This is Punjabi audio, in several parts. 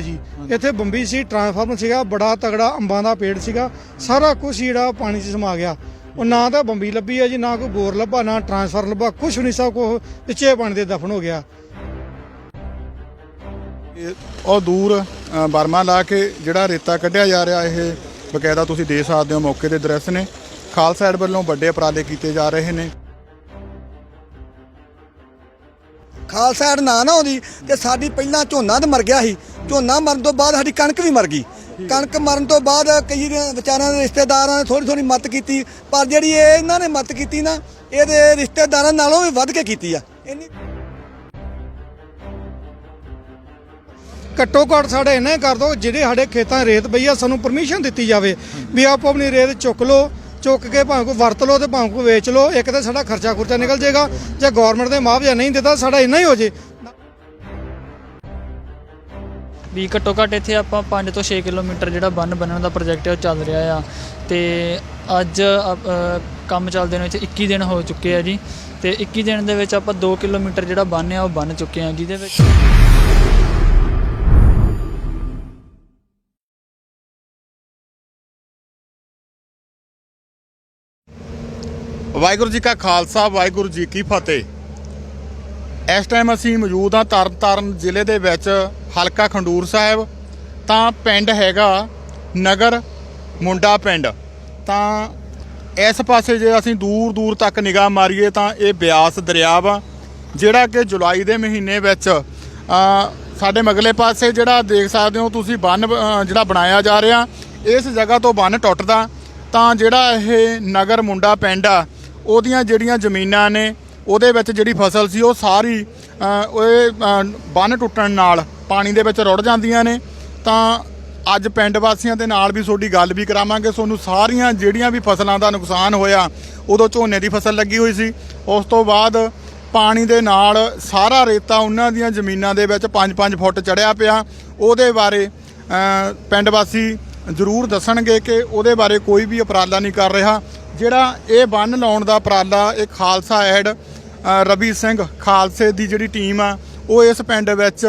ਜੀ ਇੱਥੇ ਬੰਬੀ ਸੀ ਟਰਾਂਸਫਾਰਮਰ ਸੀਗਾ ਬੜਾ ਤਗੜਾ ਅੰਬਾਂ ਦਾ ਪੇੜ ਸੀਗਾ ਸਾਰਾ ਕੁਝ ਜਿਹੜਾ ਪਾਣੀ 'ਚ ਸਮਾ ਗਿਆ। ਉਹ ਨਾ ਤਾਂ ਬੰਬੀ ਲੱਭੀ ਹੈ ਜੀ ਨਾ ਕੋਈ ਬੋਰ ਲੱਭਾ ਨਾ ਟਰਾਂਸਫਾਰਮਰ ਲੱਭਾ ਕੁਝ ਨਹੀਂ ਸਭ ਕੁਛ ਵਿੱਚੇ ਪਾਣੀ ਦੇ ਦਫਨ ਹੋ ਗਿਆ। ਉਹ ਦੂਰ ਅ, ਬਰਮਾ ਲਾ ਕੇ ਜਿਹੜਾ ਰੇਤਾ ਕੱਢਿਆ ਜਾ ਰਿਹਾ ਇਹ ਬਕਾਇਦਾ ਤੁਸੀਂ ਦੇ ਸਕਦੇ ਹੋ ਮੌਕੇ ਦੇ ਦ੍ਰਿਸ਼ ਨੇ। ਖਾਲਸਾ ਐਡ ਵੱਲੋਂ ਵੱਡੇ ਉਪਰਾਲੇ ਕੀਤੇ ਜਾ ਰਹੇ ਨੇ। ਖਾਲਸਾ ਐਡ ਨਾ ਨਾ ਆਉਂਦੀ ਤੇ ਸਾਡੀ ਪਹਿਲਾਂ ਝੋਨਾ ਤਾਂ ਮਰ ਗਿਆ ਸੀ। ਝੋਨਾ ਮਰਨ ਤੋਂ ਬਾਅਦ ਸਾਡੀ ਕਣਕ ਵੀ ਮਰ ਗਈ। ਕਣਕ ਮਰਨ ਤੋਂ ਬਾਅਦ ਕਈ ਵਿਚਾਰਿਆਂ ਦੇ ਰਿਸ਼ਤੇਦਾਰਾਂ ਨੇ ਥੋੜੀ ਥੋੜੀ ਮਦਦ ਕੀਤੀ, ਪਰ ਜਿਹੜੀ ਇਹ ਇਹਨਾਂ ਨੇ ਮਦਦ ਕੀਤੀ ਨਾ, ਇਹਦੇ ਰਿਸ਼ਤੇਦਾਰਾਂ ਨਾਲੋਂ ਵੀ ਵੱਧ ਕੇ ਕੀਤੀ ਆ। ਇੰਨੀ ਘੱਟੋ ਘੱਟ ਸਾਡੇ ਇੰਨੇ ਕਰ ਦੋ ਜਿਹੜੇ ਸਾਡੇ ਖੇਤਾਂ ਰੇਤ ਪਈ ਆ, ਸਾਨੂੰ ਪਰਮਿਸ਼ਨ ਦਿੱਤੀ ਜਾਵੇ ਵੀ ਆਪੋ ਆਪਣੀ ਰੇਤ ਚੁੱਕ ਲਓ। ਚੁੱਕ ਕੇ ਭਾਵੇਂ ਕੋਈ ਵਰਤ ਲਓ ਤੇ ਭਾਵੇਂ ਕੋਈ ਵੇਚ ਲਓ, ਇੱਕ ਤਾਂ ਸਾਡਾ ਖਰਚਾ ਖੁਰਚਾ ਨਿਕਲ ਜਾਏਗਾ, ਜੇ ਗਵਰਨਮੈਂਟ ਨੇ ਮੁਆਵਜ਼ਾ ਨਹੀਂ ਦਿੱਤਾ, ਸਾਡਾ ਇੰਨਾ ਹੀ ਹੋ ਜੇ। ਵੀ ਘੱਟੋ ਘੱਟ ਇੱਥੇ ਆਪਾਂ 5 ਤੋਂ 6 ਕਿਲੋਮੀਟਰ ਜਿਹੜਾ ਬੰਨ ਬੰਨਣ ਦਾ ਪ੍ਰੋਜੈਕਟ ਹੈ, ਉਹ ਚੱਲ ਰਿਹਾ ਆ। ਤੇ ਅੱਜ ਅ- ਕੰਮ ਚੱਲਦੇ ਨੂੰ ਇੱਥੇ 21 ਦਿਨ ਹੋ ਚੁੱਕੇ ਆ ਜੀ। ਤੇ 21 ਦਿਨ ਦੇ ਵਿੱਚ ਆਪਾਂ 2 ਕਿਲੋਮੀਟਰ ਜਿਹੜਾ ਬੰਨ ਆ, ਉਹ ਬੰਨ ਚੁੱਕੇ ਆ, ਜਿਹਦੇ ਵਿੱਚ ਵਾਹਿਗੁਰੂ ਜੀ ਕਾ ਖਾਲਸਾ, ਵਾਹਿਗੁਰੂ ਜੀ ਕੀ ਫਤਿਹ। ਇਸ ਟਾਈਮ ਅਸੀਂ ਮੌਜੂਦ ਹਾਂ ਤਰਨਤਾਰਨ ਜ਼ਿਲ੍ਹੇ ਦੇ ਵਿੱਚ ਹਲਕਾ ਖੰਡੂਰ ਸਾਹਿਬ। ਤਾਂ ਪਿੰਡ ਹੈਗਾ ਨਗਰ ਮੁੰਡਾ ਪਿੰਡ। ਤਾਂ ਇਸ ਪਾਸੇ ਜੇ ਅਸੀਂ ਦੂਰ ਦੂਰ ਤੱਕ ਨਿਗਾਹ ਮਾਰੀਏ ਤਾਂ ਇਹ ਬਿਆਸ ਦਰਿਆ ਵਾ, ਜਿਹੜਾ ਕਿ ਜੁਲਾਈ ਦੇ ਮਹੀਨੇ ਵਿੱਚ ਸਾਡੇ ਮਗਲੇ ਪਾਸੇ ਜਿਹੜਾ ਦੇਖ ਸਕਦੇ ਹੋ ਤੁਸੀਂ ਬੰਨ ਜਿਹੜਾ ਬਣਾਇਆ ਜਾ ਰਿਹਾ, ਇਸ ਜਗ੍ਹਾ ਤੋਂ ਬੰਨ ਟੁੱਟਦਾ। ਤਾਂ ਜਿਹੜਾ ਇਹ ਨਗਰ ਮੁੰਡਾ ਪਿੰਡ ਆ ਉਹਦੀਆਂ ਜਿਹੜੀਆਂ ਜ਼ਮੀਨਾਂ ਨੇ ਉਹਦੇ ਵਿੱਚ ਜਿਹੜੀ ਫਸਲ ਸੀ ਉਹ ਸਾਰੀ ਅ, ਉਹ ਬੰਨ ਟੁੱਟਣ ਨਾਲ ਪਾਣੀ ਦੇ ਵਿੱਚ ਰੁੜ ਜਾਂਦੀਆਂ ਨੇ। ਤਾਂ ਅੱਜ ਪਿੰਡ ਵਾਸੀਆਂ ਦੇ ਨਾਲ ਵੀ ਤੁਹਾਡੀ ਗੱਲ ਵੀ ਕਰਾਵਾਂਗੇ। ਤੁਹਾਨੂੰ ਸਾਰੀਆਂ ਜਿਹੜੀਆਂ ਵੀ ਫਸਲਾਂ ਦਾ ਨੁਕਸਾਨ ਹੋਇਆ ਉਦੋਂ ਝੋਨੇ ਦੀ ਫਸਲ ਲੱਗੀ ਹੋਈ ਸੀ। ਉਸ ਤੋਂ ਬਾਅਦ ਪਾਣੀ ਦੇ ਨਾਲ ਸਾਰਾ ਰੇਤਾ ਉਹਨਾਂ ਦੀਆਂ ਜ਼ਮੀਨਾਂ ਦੇ ਵਿੱਚ 5-5 ਫੁੱਟ ਚੜਿਆ ਪਿਆ। ਉਹਦੇ ਬਾਰੇ ਪਿੰਡ ਵਾਸੀ ਜ਼ਰੂਰ ਦੱਸਣਗੇ ਕਿ ਉਹਦੇ ਬਾਰੇ ਕੋਈ ਵੀ ਉਪਰਾਲਾ ਨਹੀਂ ਕਰ ਰਿਹਾ। ਜਿਹੜਾ ਇਹ ਬੰਨ ਲਾਉਣ ਦਾ ਉਪਰਾਲਾ ਇਹ ਖਾਲਸਾ ਐਡ ਰਵੀ ਸਿੰਘ ਖਾਲਸੇ ਦੀ ਜਿਹੜੀ ਟੀਮ ਆ, ਉਹ ਇਸ ਪਿੰਡ ਵਿੱਚ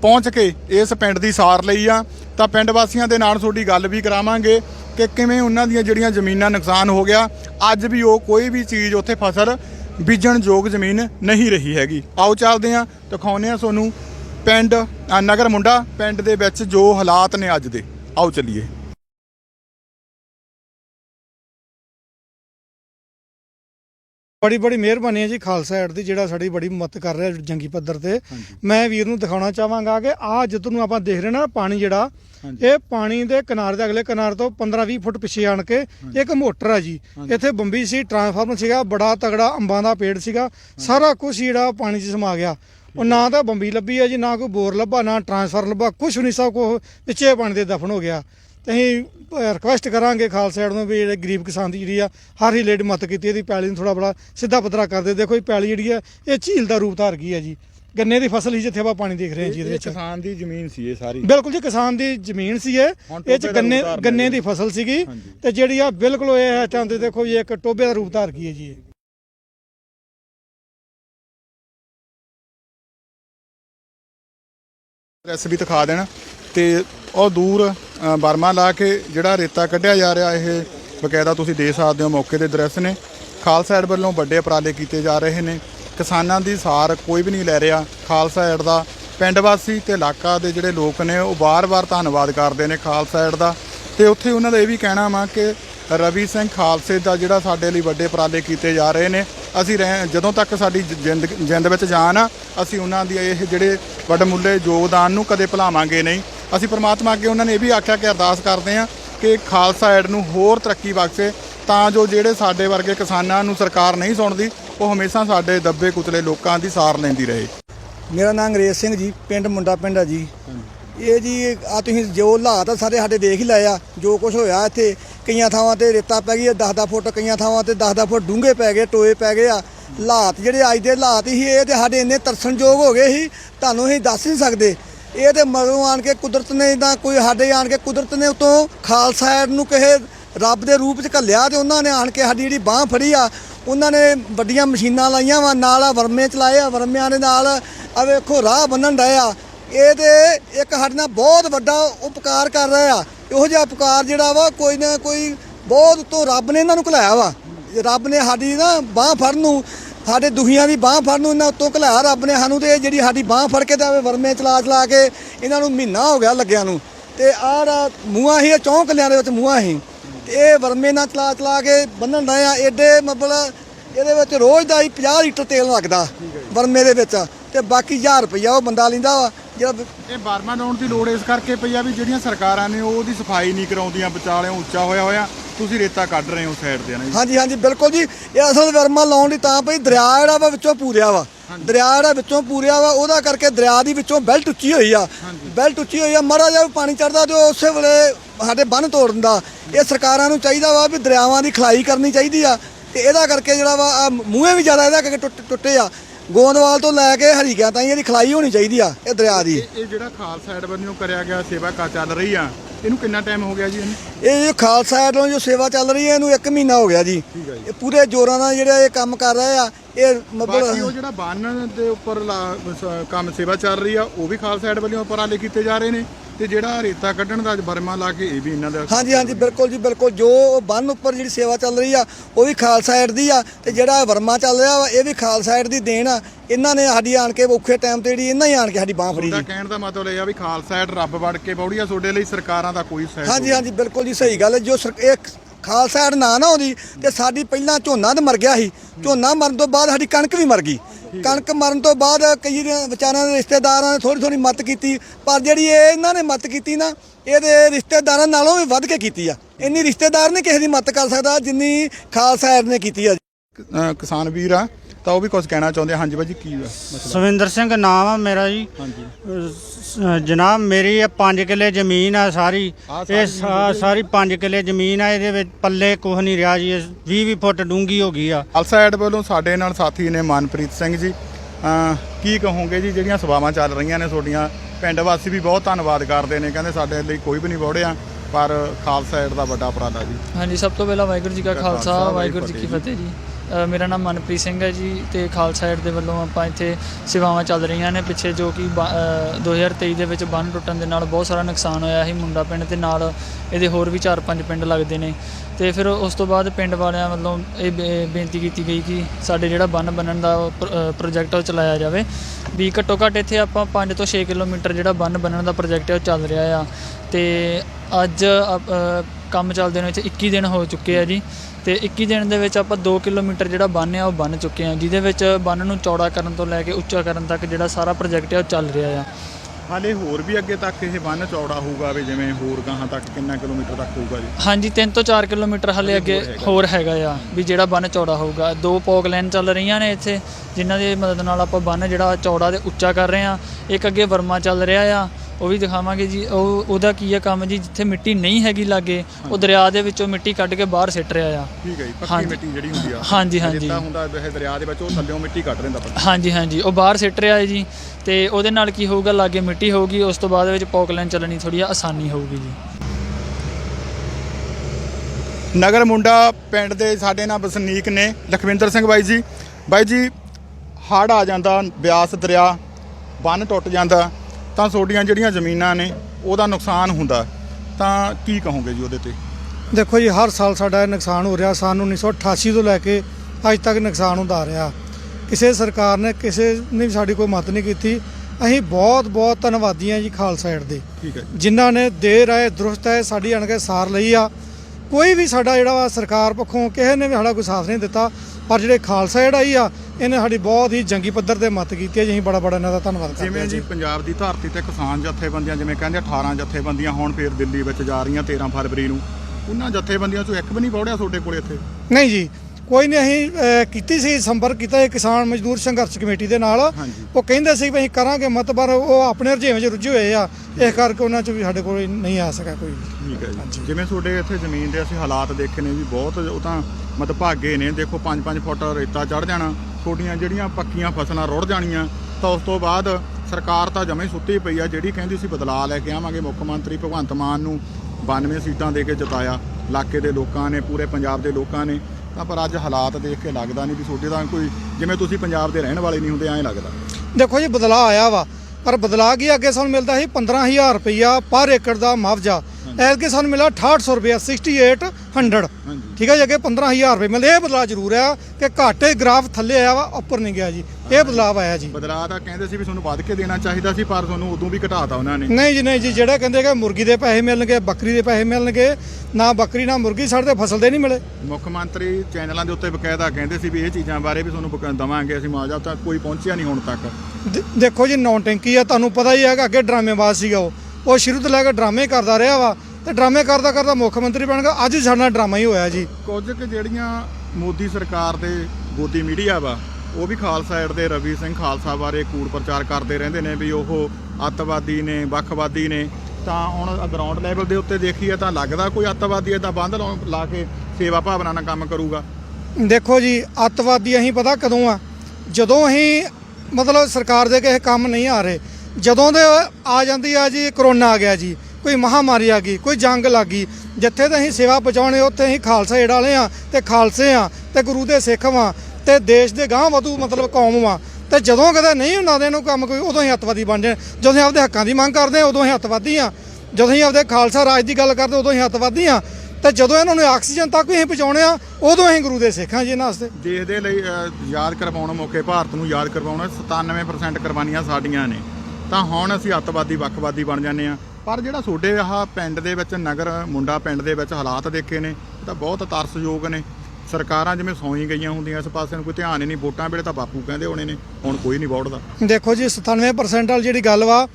ਪਹੁੰਚ ਕੇ ਇਸ ਪਿੰਡ ਦੀ ਸਾਰ ਲਈ ਆ। ਤਾਂ ਪਿੰਡ ਵਾਸੀਆਂ ਦੇ ਨਾਲ ਤੁਹਾਡੀ ਗੱਲ ਵੀ ਕਰਾਵਾਂਗੇ ਕਿ ਕਿਵੇਂ ਉਹਨਾਂ ਦੀਆਂ ਜਿਹੜੀਆਂ ਜ਼ਮੀਨਾਂ ਨੁਕਸਾਨ ਹੋ ਗਿਆ, ਅੱਜ ਵੀ ਉਹ ਕੋਈ ਵੀ ਚੀਜ਼ ਉੱਥੇ ਫਸਲ ਬੀਜਣ ਯੋਗ ਜ਼ਮੀਨ ਨਹੀਂ ਰਹੀ ਹੈਗੀ। ਆਓ ਚੱਲਦੇ ਆਂ ਦਿਖਾਉਂਦੇ ਆ ਤੁਹਾਨੂੰ ਪਿੰਡ ਨਗਰ ਮੁੰਡਾ, ਪਿੰਡ ਦੇ ਵਿੱਚ ਜੋ ਹਾਲਾਤ ਨੇ ਅੱਜ ਦੇ। ਆਓ ਚੱਲੀਏ। ਬੜੀ ਬੜੀ ਮਿਹਰਬਾਨੀ ਹੈ ਜੀ ਖਾਲਸਾ ਐਡ ਦੀ ਜਿਹੜਾ ਸਾਡੀ ਬੜੀ ਮਦਦ ਕਰ ਰਿਹਾ ਜੰਗੀ ਪੱਧਰ ਤੇ। ਮੈਂ ਵੀਰ ਨੂੰ ਦਿਖਾਉਣਾ ਚਾਹਾਂਗਾ ਕਿ ਆਹ ਜਿੱਧਰ ਨੂੰ ਆਪਾਂ ਦੇਖ ਰਹੇ ਨਾ ਪਾਣੀ ਜਿਹੜਾ ਇਹ ਪਾਣੀ ਦੇ ਕਿਨਾਰੇ ਦੇ ਅਗਲੇ ਕਿਨਾਰੇ ਤੋਂ 15-20 ਫੁੱਟ ਪਿੱਛੇ ਆਣ ਕੇ ਇੱਕ ਮੋਟਰ ਆ ਜੀ। ਇੱਥੇ ਬੰਬੀ ਸੀ ਟਰਾਂਸਫਾਰਮਰ ਸੀਗਾ ਬੜਾ ਤਗੜਾ ਅੰਬਾਂ ਦਾ ਪੇੜ ਸੀਗਾ। ਸਾਰਾ ਕੁਝ ਜਿਹੜਾ ਪਾਣੀ 'ਚ ਸਮਾ ਗਿਆ। ਉਹ ਨਾ ਤਾਂ ਬੰਬੀ ਲੱਭੀ ਹੈ ਜੀ ਨਾ ਕੋਈ ਬੋਰ ਲੱਭਾ ਨਾ ਟਰਾਂਸਫਾਰਮਰ ਲੱਭਾ ਕੁਝ ਨਹੀਂ ਸਭ ਕੁਛ ਵਿੱਚੇ ਪਾਣੀ ਦੇ ਦਫਨ ਹੋ ਗਿਆ। ਤੇ ਅਸੀਂ ਰਿਕੁਐਸਟ ਕਰਾਂਗੇ ਖਾਲਸਾ ਏਡ ਨੂੰ ਵੀ ਜਿਹੜੇ ਗਰੀਬ ਕਿਸਾਨ ਦੀ ਜਿਹੜੀ ਆ ਹਰ ਹੀ ਲੇਡ ਮਤ ਕੀਤੀ ਇਹਦੀ ਪੈਲੀ ਨੂੰ ਥੋੜਾ ਬੜਾ ਸਿੱਧਾ ਪੱਧਰਾ ਕਰ ਦੇ ਦੇਖੋ ਇਹ ਪੈਲੀ ਜਿਹੜੀ ਆ ਇਹ ਝੀਲ ਦਾ ਰੂਪ ਧਾਰ ਗਈ ਆ ਜੀ। ਗੰਨੇ ਦੀ ਫਸਲ ਹੀ ਜਿੱਥੇ ਆਪਾਂ ਪਾਣੀ ਦੇਖ ਰਹੇ ਹਾਂ ਜੀ ਇਹਦੇ ਵਿੱਚ। ਕਿਸਾਨ ਦੀ ਜ਼ਮੀਨ ਸੀ ਇਹ ਸਾਰੀ। ਬਿਲਕੁਲ ਜੀ ਕਿਸਾਨ ਦੀ ਜ਼ਮੀਨ ਸੀ ਇਹ। ਇਹ ਚ ਗੰਨੇ ਗੰਨੇ ਦੀ ਫਸਲ ਸੀਗੀ। ਤੇ ਜਿਹੜੀ ਆ ਬਿਲਕੁਲ ਇਹ ਹੈ ਚਾਹੁੰਦੇ ਦੇਖੋ ਜੀ ਇੱਕ ਟੋਬੇ ਦਾ ਰੂਪ ਧਾਰ ਗਈ ਹੈ ਜੀ ਇਹ। ਵੀ ਦਿਖਾ ਦੇਣ। ਤੇ ਉਹ ਦੂਰ ਅ, ਬਰਮਾ ਲਾ ਕੇ ਜਿਹੜਾ ਰੇਤਾ ਕੱਢਿਆ ਜਾ ਰਿਹਾ ਇਹ ਬਕਾਇਦਾ ਤੁਸੀਂ ਦੇ ਸਕਦੇ ਹੋ ਮੌਕੇ ਦੇ ਦ੍ਰਿਸ਼ ਨੇ। ਖਾਲਸਾ ਏਡ ਵੱਲੋਂ ਵੱਡੇ ਉਪਰਾਲੇ ਕੀਤੇ ਜਾ ਰਹੇ ਨੇ। ਕਿਸਾਨਾਂ ਦੀ ਸਾਰ ਕੋਈ ਵੀ ਨਹੀਂ ਲੈ ਰਿਹਾ। ਖਾਲਸਾ ਐਡ ਦਾ ਪਿੰਡ ਵਾਸੀ ਤੇ ਇਲਾਕਾ ਦੇ ਜਿਹੜੇ ਲੋਕ ਨੇ ਉਹ ਵਾਰ ਵਾਰ ਧੰਨਵਾਦ ਕਰਦੇ ਨੇ ਖਾਲਸਾ ਐਡ ਦਾ। ਤੇ ਉੱਥੇ ਉਹਨਾਂ ਦਾ ਇਹ ਵੀ ਕਹਿਣਾ ਵਾ ਕਿ ਰਵੀ ਸਿੰਘ ਖਾਲਸੇ ਦਾ ਜਿਹੜਾ ਸਾਡੇ ਲਈ ਵੱਡੇ ਉਪਰਾਲੇ ਕੀਤੇ ਜਾ ਰਹੇ ਨੇ ਅਸੀਂ ਰਹਿ- ਜਦੋਂ ਤੱਕ ਸਾਡੀ ਜਿੰਦ ਜਿੰਦ ਵਿੱਚ ਜਾਨ ਆ ਅਸੀਂ ਉਹਨਾਂ ਦੀ ਇਹ ਜਿਹੜੇ ਵੱਡਮੁੱਲੇ ਯੋਗਦਾਨ ਨੂੰ ਕਦੇ ਭੁਲਾਵਾਂਗੇ ਨਹੀਂ। ਅਸੀਂ ਪ੍ਰਮਾਤਮਾ ਅੱਗੇ ਉਹਨਾਂ ਨੇ ਇਹ ਵੀ ਆਖਿਆ ਕਿ ਅਰਦਾਸ ਕਰਦੇ ਆ ਕਿ ਖਾਲਸਾ ਐਡ ਨੂੰ ਹੋਰ ਤਰੱਕੀ ਬਖਸ਼ੇ ਤਾਂ ਜੋ ਜਿਹੜੇ ਸਾਡੇ ਵਰਗੇ ਕਿਸਾਨਾਂ ਨੂੰ ਸਰਕਾਰ ਨਹੀਂ ਸੁਣਦੀ ਉਹ ਹਮੇਸ਼ਾ ਸਾਡੇ ਦੱਬੇ ਕੁਚਲੇ ਲੋਕਾਂ ਦੀ ਸਾਰ ਲੈਂਦੀ ਰਹੇ। ਮੇਰਾ ਨਾਮ ਅੰਗਰੇਜ਼ ਸਿੰਘ ਜੀ ਪਿੰਡ ਮੁੰਡਾ ਪਿੰਡ ਆ ਜੀ। ਇਹ ਜੀ ਆ ਤੁਸੀਂ ਜੋ ਹਾਲਾਤ ਆ ਸਾਰੇ ਸਾਡੇ ਦੇਖ ਹੀ ਲਏ ਆ ਜੋ ਕੁਝ ਹੋਇਆ ਇੱਥੇ ਕਈਆਂ ਥਾਵਾਂ ਤੇ ਰੇਤਾ ਪੈ ਗਈ 10-10 ਫੁੱਟ ਕਈਆਂ ਥਾਵਾਂ ਤੇ 10-10 ਫੁੱਟ ਡੂੰਘੇ ਪੈ ਗਏ ਟੋਏ ਪੈ ਗਏ ਆ। ਹਾਲਾਤ ਜਿਹੜੇ ਅੱਜ ਦੇ ਹਾਲਾਤ ਹੀ ਇਹ ਤੇ ਸਾਡੇ ਇੰਨੇ ਤਰਸਣਯੋਗ ਹੋ ਗਏ ਸੀ ਤੁਹਾਨੂੰ ਅਸੀਂ ਦੱਸ ਨਹੀਂ ਸਕਦੇ। ਇਹ ਤੇ ਮਗਰੋਂ ਆਣ ਕੇ ਕੁਦਰਤ ਨੇ ਇਦਾਂ ਕੋਈ ਸਾਡੇ ਆਣ ਕੇ ਕੁਦਰਤ ਨੇ ਉਤੋਂ ਖਾਲਸਾ ਐਡ ਨੂੰ ਕਿਸੇ ਰੱਬ ਦੇ ਰੂਪ 'ਚ ਘੱਲਿਆ ਤੇ ਉਹਨਾਂ ਨੇ ਆਣ ਕੇ ਸਾਡੀ ਜਿਹੜੀ ਬਾਹ ਫੜੀ ਆ, ਉਹਨਾਂ ਨੇ ਵੱਡੀਆਂ ਮਸ਼ੀਨਾਂ ਲਾਈਆਂ ਵਾ, ਨਾਲ ਆ ਵਰਮੇ ਚਲਾਏ ਆ, ਵਰਮਿਆਂ ਦੇ ਨਾਲ ਆ ਵੇਖੋ ਰਾਹ ਬੰਨਣ ਡਏ ਆ। ਇਹ ਤੇ ਇੱਕ ਸਾਡੇ ਨਾਲ ਬਹੁਤ ਵੱਡਾ ਉਪਕਾਰ ਕਰ ਰਿਹਾ ਆ। ਇਹੋ ਜਿਹਾ ਉਪਕਾਰ ਜਿਹੜਾ ਵਾ ਕੋਈ ਨਾ ਕੋਈ ਬਹੁਤ ਤੋਂ ਰੱਬ ਨੇ ਇਹਨਾਂ ਨੂੰ ਘਲਾਇਆ ਵਾ। ਰੱਬ ਨੇ ਸਾਡੀ ਨਾ ਬਾਹ ਫੜਨ ਨੂੰ ਸਾਡੇ ਦੁਖੀਆਂ ਦੀ ਬਾਹ ਫੜਨ ਨੂੰ ਇਹਨਾਂ ਉੱਤੋਂ ਘਲਾਇਆ ਰੱਬ ਨੇ ਸਾਨੂੰ ਤੇ ਇਹ ਜਿਹੜੀ ਸਾਡੀ ਬਾਹ ਫੜ ਕੇ ਤੇ ਵਰਮੇ ਚਲਾ ਚਲਾ ਕੇ ਇਹਨਾਂ ਨੂੰ ਮਹੀਨਾ ਹੋ ਗਿਆ ਲੱਗਿਆਂ ਨੂੰ। ਤੇ ਆਹ ਮੂੰਹਾਂ ਹੀ ਚੌਂਕ ਕਿੱਲਿਆਂ ਦੇ ਵਿੱਚ ਮੂੰਹਾਂ ਹੀ। ਤੇ ਇਹ ਵਰਮੇ ਨਾਲ ਚਲਾ ਚਲਾ ਕੇ ਬੰਨਣ ਡਏ ਆ, ਏਡੇ ਮਤਲਬ ਇਹਦੇ ਵਿੱਚ ਰੋਜ਼ ਦਾ ਹੀ 50 ਲੀਟਰ ਤੇਲ ਲੱਗਦਾ ਵਰਮੇ ਦੇ ਵਿੱਚ। ਤੇ ਬਾਕੀ 1000 ਰੁਪਈਆ ਉਹ ਬੰਦਾ ਲੈਂਦਾ ਵਾ, ਜਿਹੜਾ ਇਹ ਬਰਮਾ ਲਾਉਣ ਦੀ ਲੋੜ ਇਸ ਕਰਕੇ ਪਈ ਆ ਵੀ ਜਿਹੜੀਆਂ ਸਰਕਾਰਾਂ ਨੇ ਉਹਦੀ ਸਫ਼ਾਈ ਨਹੀਂ ਕਰਾਉਂਦੀਆਂ ਵਿਚਾਲੇ ਉੱਚਾ ਹੋਇਆ ਹੋਇਆ। ਤੁਸੀਂ ਰੇਤਾ ਕੱਢ ਰਹੇ ਹੋ ਸਾਈਡ ਤੇ ਨਾ ਜੀ? ਹਾਂਜੀ ਹਾਂਜੀ ਬਿਲਕੁਲ ਜੀ। ਇਹ ਅਸਲ ਵਰਮਾ ਲਾਉਣ ਦੀ ਤਾਂ ਭਈ ਦਰਿਆ ਜਿਹੜਾ ਵਾ ਵਿੱਚੋਂ ਪੂਰਿਆ ਵਾ। ਦਰਿਆ ਜਿਹੜਾ ਵਿੱਚੋਂ ਪੂਰਿਆ ਵਾ ਉਹਦਾ ਕਰਕੇ ਦਰਿਆ ਦੀ ਵਿੱਚੋਂ ਬੈਲਟ ਉੱਚੀ ਹੋਈ ਆ। ਬੈਲਟ ਉੱਚੀ ਹੋਈ ਆ ਮਾੜਾ ਵੀ ਪਾਣੀ ਚੜਦਾ ਤੇ ਉਸੇ ਵੇਲੇ ਸਾਡੇ ਬੰਨ ਤੋੜ ਦਿੰਦਾ। ਇਹ ਸਰਕਾਰਾਂ ਨੂੰ ਚਾਹੀਦਾ ਵਾ ਵੀ ਦਰਿਆਵਾਂ ਦੀ ਖਲਾਈ ਕਰਨੀ ਚਾਹੀਦੀ ਆ। ਤੇ ਇਹਦਾ ਕਰਕੇ ਜਿਹੜਾ ਵਾ ਮੂੰਹੇ ਵੀ ਜ਼ਿਆਦਾ ਇਹਦਾ ਕਰਕੇ ਟੁੱਟ- ਟੁੱਟੇ ਆ। ਗੋਂਦਵਾਲ ਤੋਂ ਲੈ ਕੇ ਹਰੀਕਿਆਂ ਤਾਈਂ ਇਹਦੀ ਖਲਾਈ ਹੋਣੀ ਚਾਹੀਦੀ ਆ ਇਹ ਦਰਿਆ ਦੀ। ਇਹ ਜਿਹੜਾ ਖਾਲਸਾ ਸਾਈਡ ਵੱਲੋਂ ਕਰਿਆ ਗਿਆ ਸੇਵਾ ਕਾ ਚੱਲ ਰਹੀ ਆ। ਇਹਨੂੰ ਕਿੰਨਾ ਟਾਈਮ ਹੋ ਗਿਆ ਜੀ ਇਹਨੂੰ? ਇਹ ਜੋ ਖਾਲਸਾ ਵੱਲੋਂ ਜੋ ਸੇਵਾ ਚੱਲ ਰਹੀ ਹੈ ਇਹਨੂੰ 1 ਮਹੀਨਾ ਹੋ ਗਿਆ ਜੀ। ਇਹ ਪੂਰੇ ਜੋਰਾਂ ਨਾਲ ਜਿਹੜਾ ਇਹ ਕੰਮ ਕਰ ਰਹੇ ਆ ਇਹ ਬਾਕੀ ਉਹ ਮਤਲਬ ਜਿਹੜਾ ਬੰਨ ਦੇ ਉੱਪਰ ਲਾ- ਸ- ਕੰਮ ਸੇਵਾ ਚੱਲ ਰਹੀ ਆ ਉਹ ਵੀ ਖਾਲਸਾ ਸਾਈਡ ਵੱਲੋਂ ਉਪਰਾਲੇ ਕੀਤੇ ਜਾ ਰਹੇ ਨੇ। ਤੇ ਜਿਹੜਾ ਰੇਤਾ ਕੱਢਣ ਦਾ ਅੱਜ ਬਰਮਾ ਲਾ ਕੇ ਇਹ ਵੀ ਇਹਨਾਂ ਦਾ ਹਾਂਜੀ ਹਾਂਜੀ ਬਿਲਕੁਲ ਜੀ ਬਿਲਕੁਲ। ਜੋ ਬੰਨ ਉੱਪਰ ਜਿਹੜੀ ਸੇਵਾ ਚੱਲ ਰਹੀ ਆ ਉਹ ਵੀ ਖਾਲਸਾ ਐਡ ਦੀ ਆ ਤੇ ਜਿਹੜਾ ਵਰਮਾ ਚੱਲ ਰਿਹਾ ਵਾ ਇਹ ਵੀ ਖਾਲਸਾ ਐਡ ਦੀ ਦੇਣ ਆ। ਇਹਨਾਂ ਨੇ ਸਾਡੀ ਆਣ ਕੇ ਔਖੇ ਟਾਈਮ ਤੇ ਜਿਹੜੀ ਇਹਨਾਂ ਹੀ ਆਣ ਕੇ ਸਾਡੀ ਬਾਹ ਫੜੀ ਜੀ। ਕਹਿਣ ਦਾ ਮਤਲਬ ਇਹ ਆ ਵੀ ਖਾਲਸਾ ਸਾਈਡ ਰੱਬ ਵੜ ਕੇ ਬੌੜੀਆ ਤੁਹਾਡੇ ਲਈ ਸਰਕਾਰਾਂ ਦਾ ਕੋਈ ਸਾਈਡ ਹਾਂਜੀ ਹਾਂਜੀ ਬਿਲਕੁਲ ਜੀ ਸਹੀ ਗੱਲ ਹੈ। ਜੋ ਇਹ ਖਾਲਸਾ ਐਡ ਨਾ ਨਾ ਆਉਂਦੀ ਤੇ ਸਾਡੀ ਪਹਿਲਾਂ ਝੋਨਾ ਤੇ ਮਰ ਗਿਆ ਸੀ। ਝੋਨਾ ਮਰਨ ਤੋਂ ਬਾਅਦ ਸਾਡੀ ਕਣਕ ਵੀ ਮਰ ਗਈ। ਕਣਕ ਮਰਨ ਤੋਂ ਬਾਅਦ ਕਈ ਵਿਚਾਰਿਆਂ ਦੇ ਰਿਸ਼ਤੇਦਾਰਾਂ ਨੇ ਥੋੜੀ ਥੋੜੀ ਮਦਦ ਕੀਤੀ ਪਰ ਜਿਹੜੀ ਇਹ ਇਹਨਾਂ ਨੇ ਮਦਦ ਕੀਤੀ ਨਾ ਇਹਦੇ ਰਿਸ਼ਤੇਦਾਰਾਂ ਨਾਲੋਂ ਵੀ ਵੱਧ ਕੇ ਕੀਤੀ ਆ। ਇੰਨੀ ਰਿਸ਼ਤੇਦਾਰ ਨੇ ਕਿਸੇ ਦੀ ਮਦਦ ਕਰ ਸਕਦਾ ਜਿੰਨੀ ਖਾਲਸਾ ਐਡ ਨੇ ਕੀਤੀ ਆ। ਕਿਸਾਨ ਵੀਰ ਆ ਤਾਂ ਉਹ ਵੀ ਕੁਝ ਕਹਿਣਾ ਚਾਹੁੰਦੇ ਆ। ਹਾਂਜੀ ਬਾਜੀ ਕੀ ਆ ਮਸਲਾ? ਸਵਿੰਦਰ ਸਿੰਘ ਨਾਮ ਆ ਮੇਰਾ ਜੀ। ਹਾਂਜੀ। ਅਹ ਜਨਾਬ ਮੇਰੀ ਇਹ 5 ਕਿੱਲੇ ਜ਼ਮੀਨ ਆ ਸਾਰੀ। ਆਹ ਸਾਰੀ ਇਹ ਸਾ- ਸਾਰੀ 5 ਕਿੱਲੇ ਜ਼ਮੀਨ ਆ ਇਹਦੇ ਵਿੱਚ ਪੱਲੇ ਕੁਝ ਨਹੀਂ ਰਿਹਾ ਜੀ। 20 20 ਫੁੱਟ ਡੂੰਗੀ ਹੋ ਗਈ ਆ। ਖਾਲਸਾ ਸਾਈਡ ਵੱਲੋਂ ਸਾਡੇ ਨਾਲ ਸਾਥੀ ਨੇ ਮਨਪ੍ਰੀਤ ਸਿੰਘ ਜੀ। ਕੀ ਕਹੋਗੇ ਜੀ ਜਿਹੜੀਆਂ ਸਭਾਵਾਂ ਚੱਲ ਰਹੀਆਂ ਨੇ ਤੁਹਾਡੀਆਂ? ਪਿੰਡ ਵਾਸੀ ਵੀ ਬਹੁਤ ਧੰਨਵਾਦ ਕਰਦੇ ਨੇ ਕਹਿੰਦੇ ਸਾਡੇ ਲਈ ਕੋਈ ਵੀ ਨਹੀਂ ਵੜਿਆ ਪਰ ਖਾਲਸਾ ਸਾਈਡ ਦਾ ਵੱਡਾ ਉਪਰਾਲਾ ਜੀ। ਹਾਂਜੀ ਸਭ ਤੋਂ ਪਹਿਲਾਂ ਵਾਹਿਗੁਰੂ ਜੀ ਕਾ ਖਾਲਸਾ ਵਾਹਿਗੁਰੂ ਜੀ ਕੀ ਫਤਿਹ ਜੀ। ਮੇਰਾ ਨਾਮ ਮਨਪ੍ਰੀਤ ਸਿੰਘ ਹੈ ਜੀ ਤੇ ਖਾਲਸਾ ਏਡ ਦੇ ਵੱਲੋਂ ਆਪਾਂ ਇੱਥੇ ਸੇਵਾਵਾਂ ਚੱਲ ਰਹੀਆਂ ਨੇ। ਪਿੱਛੇ ਜੋ ਕਿ ਬ- ਅ, 2023 ਦੇ ਵਿੱਚ ਬੰਨ ਟੁੱਟਣ ਦੇ ਨਾਲ ਬਹੁਤ ਸਾਰਾ ਨੁਕਸਾਨ ਹੋਇਆ ਸੀ ਮੁੰਡਾ ਪਿੰਡ ਤੇ ਨਾਲ। ਇਹਦੇ ਹੋਰ ਵੀ 4-5 ਪਿੰਡ ਲੱਗਦੇ ਨੇ। ਤੇ ਫਿਰ ਉਸ ਤੋਂ ਬਾਅਦ ਪਿੰਡ ਵਾਲਿਆਂ ਵੱਲੋਂ ਇਹ ਬੇ- ਬੇਨਤੀ ਕੀਤੀ ਗਈ ਕਿ ਸਾਡੇ ਜਿਹੜਾ ਬੰਨ ਬੰਨਣ ਦਾ ਪ੍ਰ- ਪ੍ਰੋਜੈਕਟ ਉਹ ਚਲਾਇਆ ਜਾਵੇ। ਵੀ ਘੱਟੋ ਘੱਟ ਇੱਥੇ ਆਪਾਂ 5 ਤੋਂ 6 ਕਿਲੋਮੀਟਰ ਜਿਹੜਾ ਬੰਨ ਬੰਨਣ ਦਾ ਪ੍ਰੋਜੈਕਟ ਹੈ ਉਹ ਚੱਲ ਰਿਹਾ ਆ। ਤੇ ਅੱਜ ਅ- ਕੰਮ ਚੱਲਦੇ ਨੂੰ ਇੱਥੇ 21 ਦਿਨ ਹੋ ਚੁੱਕੇ ਆ ਜੀ। ਤੇ 21 ਦਿਨ ਦੇ ਵਿੱਚ ਆਪਾਂ 2 ਕਿਲੋਮੀਟਰ ਜਿਹੜਾ ਬੰਨ ਆ ਉਹ ਬੰਨ ਚੁੱਕੇ ਆ, ਜਿਹਦੇ ਵਿੱਚ ਬੰਨ ਨੂੰ ਚੌੜਾ ਕਰਨ ਤੋਂ ਲੈ ਕੇ ਉੱਚਾ ਕਰਨ ਤੱਕ ਜਿਹੜਾ ਸਾਰਾ ਪ੍ਰੋਜੈਕਟ ਹੈ ਉਹ ਚੱਲ ਰਿਹਾ ਆ। ਹਾਲੇ ਹੋਰ ਵੀ ਅੱਗੇ ਤੱਕ ਇਹ ਬੰਨ ਚੌੜਾ ਹੋਊਗਾ ਵੀ ਜਿਵੇਂ ਹੋਰ ਗਾਹਾਂ ਤੱਕ ਕਿੰਨਾ ਕਿਲੋਮੀਟਰ ਤੱਕ ਹੋਊਗਾ ਜੀ? ਹਾਂਜੀ 3 ਤੋਂ 4 ਕਿਲੋਮੀਟਰ ਹਲੇ ਅੱਗੇ ਹੋਰ ਹੈਗਾ। ਆ ਵੀ ਜਿਹੜਾ ਬੰਨ ਚੌੜਾ ਹੋਊਗਾ। ਦੋ ਪੌਕ ਲਾਈਨ ਚੱਲ ਰਹੀਆਂ ਨੇ ਇੱਥੇ ਜਿਨ੍ਹਾਂ ਦੀ ਮਦਦ ਨਾਲ ਆਪਾਂ ਬੰਨ ਜਿਹੜਾ ਚੌੜਾ ਤੇ ਉੱਚਾ ਕਰ ਰਹੇ ਆ ਇੱਕ ਅੱਗੇ ਵਰਮਾ ਚੱਲ ਰਿਹਾ ਆ ਉਹ ਵੀ ਦਿਖਾਵਾਂਗੇ ਜੀ। ਉਹ ਉਹਦਾ ਕੀ ਆ ਕੰਮ ਜੀ ਜਿੱਥੇ ਮਿੱਟੀ ਨਹੀਂ ਹੈਗੀ ਲਾਗੇ ਉਹ ਦਰਿਆ ਦੇ ਵਿੱਚੋਂ ਮਿੱਟੀ ਕੱਢ ਕੇ ਬਾਹਰ ਸਿੱਟ ਰਿਹਾ ਆ। ਠੀਕ ਹੈ ਜੀ ਪੱਕੀ ਹਾਂਜੀ। ਮਿੱਟੀ ਜਿਹੜੀ ਹੁੰਦੀ ਆ। ਹਾਂਜੀ, ਹਾਂਜੀ। ਜਿੱਦਾਂ ਹੁੰਦਾ ਇਹ ਦਰਿਆ ਦੇ ਵਿੱਚ ਉਹ ਥੱਲਿਓਂ ਮਿੱਟੀ ਕੱਢ ਲੈਂਦਾ ਪੱਕੀ ਹਾਂਜੀ ਹਾਂਜੀ। ਉਹ ਬਾਹਰ ਸਿੱਟ ਰਿਹਾ ਹੈ ਜੀ ਤੇ ਉਹਦੇ ਨਾਲ ਕੀ ਹੋਊਗਾ ਲਾਗੇ ਮਿੱਟੀ ਹੋਊਗੀ ਉਸ ਤੋਂ ਬਾਅਦ ਵਿੱਚ ਪੌਕ ਲਾਈਨ ਚੱਲਣੀ ਥੋੜੀ ਆਸਾਨੀ ਹੋਊਗੀ ਜੀ। ਨਗਰ ਮੁੰਡਾ ਪਿੰਡ ਦੇ ਸਾਡੇ ਨਾਲ ਵਸਨੀਕ ਨੇ ਲਖਵਿੰਦਰ ਸਿੰਘ ਬਾਈ ਜੀ। ਬਾਈ ਜੀ ਹੜ ਆ ਜਾਂਦਾ ਬਿਆਸ ਦਰਿਆ ਬੰਨ ਟੁੱਟ ਜਾਂਦਾ। ਤਾਂ ਤੁਹਾਡੀਆਂ ਜਿਹੜੀਆਂ ਜ਼ਮੀਨਾਂ ਨੇ ਉਹਦਾ ਨੁਕਸਾਨ ਹੁੰਦਾ। ਤਾਂ ਕੀ ਕਹੋਗੇ ਜੀ ਉਹਦੇ ਤੇ? ਦੇਖੋ ਜੀ ਹਰ ਸਾਲ ਸਾਡਾ ਇਹ ਨੁਕਸਾਨ ਹੋ ਰਿਹਾ। ਸਾਨੂੰ 1988 ਤੋਂ ਲੈ ਕੇ ਅੱਜ ਤੱਕ ਨੁਕਸਾਨ ਹੁੰਦਾ ਰਿਹਾ। ਕਿਸੇ ਸਰਕਾਰ ਨੇ ਕਿਸੇ ਨੇ ਵੀ ਸਾਡੀ ਕੋਈ ਮਦਦ ਨਹੀਂ ਕੀਤੀ। ਅਸੀਂ ਬਹੁਤ ਬਹੁਤ ਧੰਨਵਾਦੀ ਹਾਂ ਜੀ ਖਾਲਸਾ ਏਡ ਦੇ। ਠੀਕ ਹੈ ਜਿਨ੍ਹਾਂ ਨੇ ਦੇਰ ਆਏ ਦਰੁਸਤ ਹੈ ਸਾਡੀ ਅਣ ਕੇ ਸਾਰ ਲਈ ਆ। ਕੋਈ ਵੀ ਸਾਡਾ ਜਿਹੜਾ ਵਾ ਸਰਕਾਰ ਪੱਖੋਂ ਕਿਸੇ ਨੇ ਵੀ ਸਾਡਾ ਕੋਈ ਸਾਥ ਨਹੀਂ ਦਿੱਤਾ ਪਰ ਜਿਹੜੇ ਖਾਲਸਾ ਏਡ ਆਈ ਆ ਇਹਨੇ ਸਾਡੀ ਬਹੁਤ ਹੀ ਜੰਗੀ ਪੱਧਰ ਤੇ ਮਦਦ ਕੀਤੀ ਹੈ ਜੀ ਅਸੀਂ ਬੜਾ ਬੜਾ ਇਹਨਾਂ ਦਾ ਧੰਨਵਾਦ ਕਰਦੇ ਜਿਵੇਂ ਹਾਂ ਜੀ ਜੀ। ਪੰਜਾਬ ਦੀ ਧਰਤੀ ਤੇ ਕਿਸਾਨ ਜਥੇਬੰਦੀਆਂ ਜਿਵੇਂ ਕਹਿੰਦੇ 18 ਜਥੇਬੰਦੀਆਂ ਹੁਣ ਫੇਰ ਦਿੱਲੀ ਵਿੱਚ ਜਾ ਰਹੀਆਂ 13 ਫਰਵਰੀ ਨੂੰ ਉਹਨਾਂ ਜਥੇਬੰਦੀਆਂ ਚੋਂ ਇੱਕ ਵੀ ਨਹੀਂ ਪਹੁੰਚਿਆ ਤੁਹਾਡੇ ਕੋਲ ਇੱਥੇ? ਨਹੀਂ ਜੀ ਕੋਈ ਨਹੀਂ ਅਸੀਂ ਅਹ, ਕੀਤੀ ਸੀ ਸੰਪਰਕ ਕੀਤਾ ਇਹ ਕਿਸਾਨ ਮਜ਼ਦੂਰ ਸੰਘਰਸ਼ ਕਮੇਟੀ ਦੇ ਨਾਲ। ਹਾਂਜੀ। ਉਹ ਕਹਿੰਦੇ ਸੀ ਵੀ ਅਸੀਂ ਕਰਾਂਗੇ ਮਤਬਰ ਉਹ ਆਪਣੇ ਰੁਝੇਵੇਂ 'ਚ ਰੁੱਝੇ ਹੋਏ ਆ। ਇਸ ਕਰਕੇ ਉਹਨਾਂ 'ਚ ਵੀ ਸਾਡੇ ਕੋਲ ਨਹੀਂ ਆ ਸਕਿਆ ਕੋਈ। ਠੀਕ ਹੈ ਜੀ। ਜਿਵੇਂ ਤੁਹਾਡੇ ਇੱਥੇ ਜ਼ਮੀਨ ਦੇ ਅਸੀਂ ਹਾਲਾਤ ਦੇਖੇ ਨੇ ਵੀ ਬਹੁਤ ਉਹ ਤਾਂ ਮਤਭਾਗੇ ਨੇ। ਦੇਖੋ 5-5 ਫੁੱਟ ਰੇਤਾ ਚੜ ਜਾਣਾ ਤੁਹਾਡੀਆਂ ਜਿਹੜੀਆਂ ਪੱਕੀਆਂ ਫਸਲਾਂ ਰੁੜ ਜਾਣੀਆਂ ਤਾਂ ਉਸ ਤੋਂ ਬਾਅਦ ਸਰਕਾਰ ਤਾਂ ਜਮੇ ਸੁੱਤੀ ਪਈ ਆ। ਜਿਹੜੀ ਕਹਿੰਦੀ ਸੀ ਬਦਲਾਅ ਲੈ ਕੇ ਆਵਾਂਗੇ ਮੁੱਖ ਮੰਤਰੀ ਭਗਵੰਤ ਮਾਨ ਨੂੰ 92 ਸੀਟਾਂ ਦੇ ਕੇ ਜਿਤਾਇਆ। ਇਲਾਕੇ ਦੇ ਲੋਕਾਂ ਨੇ ਪੂਰੇ ਪੰਜਾਬ ਦੇ ਲੋਕਾਂ ਨੇ। ਤਾਂ ਪਰ ਅੱਜ ਹਾਲਾਤ ਦੇਖ ਕੇ ਲੱਗਦਾ ਨਹੀਂ ਵੀ ਤੁਹਾਡੇ ਤਾਂ ਕੋਈ ਜਿਵੇਂ ਤੁਸੀਂ ਪੰਜਾਬ ਦੇ ਰਹਿਣ ਵਾਲੇ ਨਹੀਂ ਹੁੰਦੇ ਐਂ ਲੱਗਦਾ। ਦੇਖੋ ਜੀ ਬਦਲਾਅ ਆਇਆ ਵਾ ਪਰ ਬਦਲਾ ਕੀ ਅੱਗੇ ਸਾਨੂੰ ਮਿਲਦਾ ਸੀ 15000 ਰੁਪਇਆ ਪਰ ਏਕੜ ਦਾ ਮੁਆਵਜ਼ਾ। ਐਤਕੀ ਸਾਨੂੰ ਮਿਲਿਆ 6800 ਰੁਪਇਆ 6800 ਠੀਕ ਹੈ ਜੀ ਅੱਗੇ 15000 ਰੁਪਏ ਮਿਲਦੇ ਇਹ ਬਦਲਾ ਜ਼ਰੂਰ ਆ ਕਿ ਘਾਟੇ ਗ੍ਰਾਫ ਥੱਲੇ ਆਇਆ ਵਾ ਉੱਪਰ ਨਹੀਂ ਗਿਆ ਜੀ। ਇਹ ਬਦਲਾਵ ਆਇਆ ਜੀ। ਬਦਲਾਅ ਤਾਂ ਕਹਿੰਦੇ ਸੀ ਵੀ ਤੁਹਾਨੂੰ ਵੱਧ ਕੇ ਦੇਣਾ ਚਾਹੀਦਾ ਸੀ ਪਰ ਤੁਹਾਨੂੰ ਉਦੋਂ ਵੀ ਘਟਾਤਾ ਉਹਨਾਂ ਨੇ। ਨਹੀਂ ਜੀ ਨਹੀਂ ਜੀ ਜਿਹੜੇ ਕਹਿੰਦੇ ਕਿ ਮੁਰਗੀ ਦੇ ਪੈਸੇ ਮਿਲਣਗੇ ਬੱਕਰੀ ਦੇ ਪੈਸੇ ਮਿਲਣਗੇ ਨਾ ਬੱਕਰੀ ਨਾ ਮੁਰਗੀ ਸਾਡੇ ਤੇ ਫਸਲ ਦੇ ਨਹੀਂ ਮਿਲੇ। ਮੁੱਖ ਮੰਤਰੀ ਚੈਨਲਾਂ ਦੇ ਉੱਤੇ ਬਕਾਇਦਾ ਕਹਿੰਦੇ ਸੀ ਵੀ ਇਹ ਚੀਜ਼ਾਂ ਬਾਰੇ ਵੀ ਤੁਹਾਨੂੰ ਬਕਾ- ਦਵਾਂਗੇ ਅਸੀਂ ਮੁਆਵਜ਼ਾ ਤਾਂ ਕੋਈ ਪਹੁੰਚਿਆ ਨਹੀਂ ਹੁਣ ਤੱਕ। ਦੇ- ਦੇਖੋ ਜੀ ਨੌਨ ਟੈਂਕੀ ਆ ਤੁਹਾਨੂੰ ਪਤਾ ਹੀ ਹੈਗਾ ਅੱਗੇ ਡਰਾਮੇਬਾਜ਼ ਸੀਗਾ ਉਹ। ਉਹ ਸ਼ੁਰੂ ਤੋਂ ਲੈ ਕੇ ਡਰਾਮੇ ਕਰਦਾ ਰਿਹਾ ਵਾ ਤੇ ਡਰਾਮੇ ਕਰਦਾ ਕਰਦਾ ਮੁੱਖ ਮੰਤਰੀ ਬਣ ਗਿਆ ਅੱਜ ਵੀ ਸਾਡੇ ਨਾਲ ਡਰਾਮਾ ਹੀ ਹੋਇਆ ਜੀ। ਕੁਝ ਕੁ ਜਿਹੜੀਆਂ ਮੋਦੀ ਸਰਕਾਰ ਦੇ ਗੋਦੀ ਮੀਡੀਆ ਵਾ ਉਹ ਵੀ ਖਾਲਸਾ ਏਡ ਦੇ ਰਵੀ ਸਿੰਘ ਖਾਲਸਾ ਬਾਰੇ ਕੂੜ ਪ੍ਰਚਾਰ ਕਰਦੇ ਰਹਿੰਦੇ ਨੇ ਵੀ ਉਹ ਅੱਤਵਾਦੀ ਨੇ, ਵੱਖਵਾਦੀ ਨੇ। ਤਾਂ ਹੁਣ ਗਰਾਊਂਡ ਲੈਵਲ ਦੇ ਉੱਤੇ ਦੇਖੀਏ ਤਾਂ ਲੱਗਦਾ ਕੋਈ ਅੱਤਵਾਦੀ ਏਦਾਂ ਬੰਦ ਲਾ ਕੇ ਸੇਵਾ ਭਾਵਨਾ ਨਾਲ ਕੰਮ ਕਰੂਗਾ। ਦੇਖੋ ਜੀ, ਅੱਤਵਾਦੀ ਅਸੀਂ ਪਤਾ ਕਦੋਂ ਆ? ਜਦੋਂ ਅਸੀਂ ਮਤਲਬ ਸਰਕਾਰ ਦੇ ਕਿਸੇ ਕੰਮ ਨਹੀਂ ਆ ਰਹੇ, ਜਦੋਂ ਦੇ ਆ ਜਾਂਦੀ ਆ ਜੀ ਕਰੋਨਾ ਆ ਗਿਆ ਜੀ, ਕੋਈ ਮਹਾਮਾਰੀ ਆ ਗਈ, ਕੋਈ ਜੰਗ ਲੱਗ ਗਈ, ਜਿੱਥੇ ਤਾਂ ਅਸੀਂ ਸੇਵਾ ਪਹੁੰਚਾਉਣੇ ਉੱਥੇ ਅਸੀਂ ਖਾਲਸਾ ਏਡ ਵਾਲੇ ਆ ਤੇ ਖਾਲਸੇ ਆ ਤੇ ਗੁਰੂ ਦੇ ਸਿੱਖ ਵਾਂ। ਤੇ ਦੇਸ਼ ਦੇ ਗਾਂਹ ਵਧੂ ਮਤਲਬ ਕੌਮ ਵਾ। ਤੇ ਜਦੋਂ ਕਦੇ ਨਹੀਂ ਉਹਨਾਂ ਦੇ ਨੂੰ ਕੰਮ ਕੋਈ ਉਦੋਂ ਹੀ ਅੱਤਵਾਦੀ ਬਣ ਜਾਣ। ਜਦੋਂ ਅਸੀਂ ਆਪਦੇ ਹੱਕਾਂ ਦੀ ਮੰਗ ਕਰਦੇ ਹਾਂ ਉਦੋਂ ਅਸੀਂ ਅੱਤਵਾਦੀ ਆ। ਜਦੋਂ ਅਸੀਂ ਆਪਦੇ ਖਾਲਸਾ ਰਾਜ ਦੀ ਗੱਲ ਕਰਦੇ ਉਦੋਂ ਅਸੀਂ ਅੱਤਵਾਦੀ ਆ। ਤੇ ਜਦੋਂ ਇਹਨਾਂ ਨੂੰ ਆਕਸੀਜਨ ਤੱਕ ਵੀ ਅਸੀਂ ਪਹੁੰਚਾਉਣੇ ਆ ਉਦੋਂ ਅਸੀਂ ਗੁਰੂ ਦੇ ਸਿੱਖ ਹਾਂ ਜੀ ਇਹਨਾਂ ਵਾਸਤੇ। ਦੇਸ਼ ਦੇ ਲਈ ਅ, ਯਾਦ ਕਰਵਾਉਣ ਮੌਕੇ ਭਾਰਤ ਨੂੰ ਯਾਦ ਕਰਵਾਉਣਾ 97% ਕੁਰਬਾਨੀਆਂ ਸਾਡੀਆਂ ਨੇ। ਤਾਂ ਹੁਣ ਅਸੀਂ ਅੱਤਵਾਦੀ ਵੱਖਵਾਦੀ ਬਣ ਜਾਂਦੇ ਆ। ਪਰ ਜਿਹੜਾ ਤੁਹਾਡੇ ਆਹ ਪਿੰਡ ਦੇ ਵਿੱਚ ਨਗਰ ਮੁੰਡਾ ਪਿੰਡ ਦੇ ਵਿੱਚ ਹਾਲਾਤ ਦੇਖੇ ਨੇ ਇਹ ਤਾਂ ਬਹੁਤ ਤਰਸਯੋਗ ਨੇ। ਸਰਕਾਰਾਂ ਜਿਵੇਂ ਸੌਂ ਗਈਆਂ ਹੁੰਦੀਆਂ, ਇਸ ਪਾਸੇ ਨੂੰ ਕੋਈ ਧਿਆਨ ਹੀ ਨਹੀਂ, ਵੋਟਾਂ ਵੇਲੇ ਤਾਂ ਬਾਪੂ ਕਹਿੰਦੇ ਹੋਣੇ ਨੇ, ਹੁਣ ਕੋਈ ਨਹੀਂ ਵੋਟਦਾ। ਦੇਖੋ ਜੀ 97% ਵਾਲੀ ਜਿਹੜੀ ਗੱਲ ਵਾ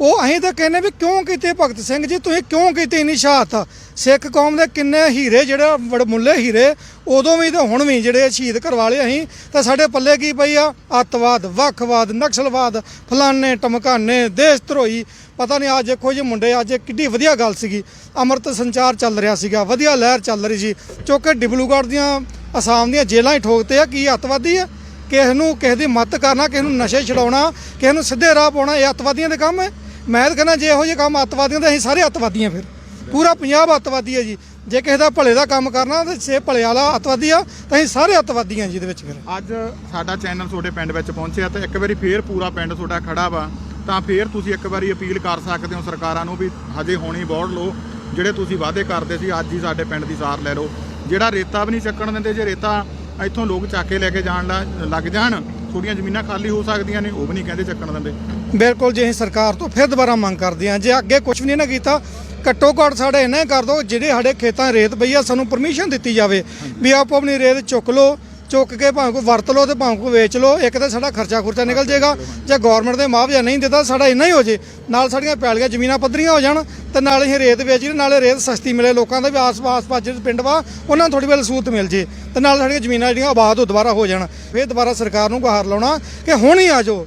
ਉਹ ਅਸੀਂ ਤਾਂ ਕਹਿੰਦੇ ਵੀ ਕਿਉਂ ਕੀਤੇ ਭਗਤ ਸਿੰਘ ਜੀ? ਤੁਸੀਂ ਕਿਉਂ ਕੀਤੀ ਇੰਨੀ ਸ਼ਹਾਦਤ ਸਿੱਖ ਕੌਮ ਦੇ ਕਿੰਨੇ ਹੀਰੇ ਜਿਹੜੇ ਵਡਮੁੱਲੇ ਹੀਰੇ, ਉਦੋਂ ਵੀ ਤੇ ਹੁਣ ਵੀ ਜਿਹੜੇ ਸ਼ਹੀਦ ਕਰਵਾ ਲਏ ਅਸੀਂ, ਤਾਂ ਸਾਡੇ ਪੱਲੇ ਕੀ ਪਈ ਆ? ਅੱਤਵਾਦ, ਵੱਖਵਾਦ, ਨਕਸਲਵਾਦ ਫਲਾਨੇ ਟਮਕਾਨੇ, ਦੇਸ਼ ਧਰੋਈ। ਪਤਾ ਨਹੀਂ ਅੱਜ ਦੇਖੋ ਜੀ ਮੁੰਡੇ, ਅੱਜ ਕਿੱਡੀ ਵਧੀਆ ਗੱਲ ਸੀਗੀ। ਅੰਮ੍ਰਿਤ ਸੰਚਾਰ ਚੱਲ ਰਿਹਾ ਸੀਗਾ, ਵਧੀਆ ਲਹਿਰ ਚੱਲ ਰਹੀ ਸੀ। ਚੁੱਕ ਡਿਬਲੂਗੜ੍ਹ ਦੀਆਂ, ਅਸਾਮ ਦੀਆਂ ਜੇਲ੍ਹਾਂ ਹੀ ਠੋਕਤੇ ਆ, ਕੀ ਅੱਤਵਾਦੀ ਆ? ਕਿਸੇ ਨੂੰ, ਕਿਸੇ ਦੀ ਮਦਦ ਕਰਨਾ, ਕਿਸੇ ਨੂੰ ਨਸ਼ੇ ਛਡਾਉਣਾ, ਕਿਸੇ ਨੂੰ ਸਿੱਧੇ ਰਾਹ ਪਾਉਣਾ, ਇਹ ਅੱਤਵਾਦੀਆਂ ਦੇ ਕੰਮ ਹੈ? ਮੈਂ ਤਾਂ ਕਹਿੰਦਾ ਜੇ ਇਹੋ ਜਿਹੇ ਕੰਮ ਅੱਤਵਾਦੀਆਂ ਤਾਂ ਅਸੀਂ ਸਾਰੇ ਅੱਤਵਾਦੀ ਹਾਂ ਫਿਰ। ਪੂਰਾ ਪੰਜਾਬ ਅੱਤਵਾਦੀ ਹੈ ਜੀ। ਜੇ ਕਿਸੇ ਦਾ ਭਲੇ ਦਾ ਕੰਮ ਕਰਨਾ, ਤੇ ਸੇ ਭਲੇ ਵਾਲਾ ਅੱਤਵਾਦੀ ਆ, ਤਾਂ ਅਸੀਂ ਸਾਰੇ ਅੱਤਵਾਦੀ ਹਾਂ ਜੀ ਇਹਦੇ ਵਿੱਚ ਫਿਰ। ਅੱਜ ਸਾਡਾ ਚੈਨਲ ਤੁਹਾਡੇ ਪਿੰਡ ਵਿੱਚ ਪਹੁੰਚਿਆ ਤਾਂ ਇੱਕ ਵਾਰੀ ਫੇਰ ਪੂਰਾ ਪਿੰਡ ਤੁਹਾਡਾ ਖੜਾ ਵਾ। ਤਾਂ ਫੇਰ ਤੁਸੀਂ ਇੱਕ ਵਾਰੀ ਅਪੀਲ ਕਰ ਸਕਦੇ ਹੋ ਸਰਕਾਰਾਂ ਨੂੰ ਵੀ ਹਜੇ ਹੋਣੀ ਬੋੜ ਲਓ ਜਿਹੜੇ ਤੁਸੀਂ ਵਾਅਦੇ ਕਰਦੇ ਸੀ, ਅੱਜ ਹੀ ਸਾਡੇ ਪਿੰਡ ਦੀ ਸਾਰ ਲੈ ਲਓ। ਜਿਹੜਾ ਰੇਤਾ ਵੀ ਨਹੀਂ ਚੱਕਣ ਦਿੰਦੇ, ਜੇ ਰੇਤਾ ਇੱਥੋਂ ਲੋਕ ਚੱਕ ਕੇ ਲੈ ਕੇ ਜਾਣ ਲਾ- ਲੱਗ ਜਾਣ ਥੋੜੀਆਂ ਜ਼ਮੀਨਾਂ ਖਾਲੀ ਹੋ ਸਕਦੀਆਂ ਨੇ, ਉਹ ਵੀ ਨਹੀਂ ਕਹਿੰਦੇ ਚੱਕਣ ਦਿੰਦੇ। ਬਿਲਕੁਲ ਜੇ, ਅਸੀਂ ਸਰਕਾਰ ਤੋਂ ਫਿਰ ਦੁਬਾਰਾ ਮੰਗ ਕਰਦੇ ਹਾਂ। ਜੇ ਅੱਗੇ ਕੁਝ ਵੀ ਨਹੀਂ ਨਾ ਕੀਤਾ, ਘੱਟੋ ਘੱਟ ਸਾਡੇ ਇੰਨਾ ਹੀ ਕਰ ਦਿਓ, ਜਿਹੜੇ ਸਾਡੇ ਖੇਤਾਂ ਰੇਤ ਪਈ ਆ, ਸਾਨੂੰ ਪਰਮਿਸ਼ਨ ਦਿੱਤੀ ਜਾਵੇ ਵੀ ਆਪੋ ਆਪਣੀ ਰੇਤ ਚੁੱਕ ਲਓ। ਚੁੱਕ ਕੇ ਭਾਵੇਂ ਕੋਈ ਵਰਤ ਲਓ ਤੇ ਭਾਵੇਂ ਕੋਈ ਵੇਚ ਲਓ ਇੱਕ ਤਾਂ ਸਾਡਾ ਖਰਚਾ ਖੁਰਚਾ ਨਿਕਲ ਜਾਏਗਾ। ਜੇ ਗਵਰਨਮੈਂਟ ਦੇ ਮੁਆਵਜ਼ਾ ਨਹੀਂ ਦਿੱਤਾ ਸਾਡਾ ਇੰਨਾ ਹੀ ਹੋ ਜੇ। ਨਾਲ ਸਾਡੀਆਂ ਪੈਲੀਆਂ ਜ਼ਮੀਨਾਂ ਪੱਧਰੀਆਂ ਹੋ ਜਾਣ ਤੇ ਨਾਲ ਅਸੀਂ ਰੇਤ ਵੇਚ ਲਈ ਨਾਲੇ ਰੇਤ ਸਸਤੀ ਮਿਲੇ ਲੋਕਾਂ ਦੇ ਵੀ ਆਸ-ਪਾਸ ਪਾਸ ਜਿਹੜੇ ਪਿੰਡ ਵਾ ਉਹਨਾਂ ਨੂੰ ਥੋੜੀ ਬਲ ਸਹੂਲਤ ਮਿਲ ਜੇ ਤੇ ਨਾਲ ਸਾਡੀਆਂ ਜ਼ਮੀਨਾਂ ਜਿਹੜੀਆਂ ਆਬਾਦ ਹੋ ਦੁਬਾਰਾ ਹੋ ਜਾਣ। ਫਿਰ ਦੁਬਾਰਾ ਸਰਕਾਰ ਨੂੰ ਗੁਹਾਰ ਲਾਉਣਾ ਕਿ ਹੁਣ ਹੀ ਆ ਜਾਓ।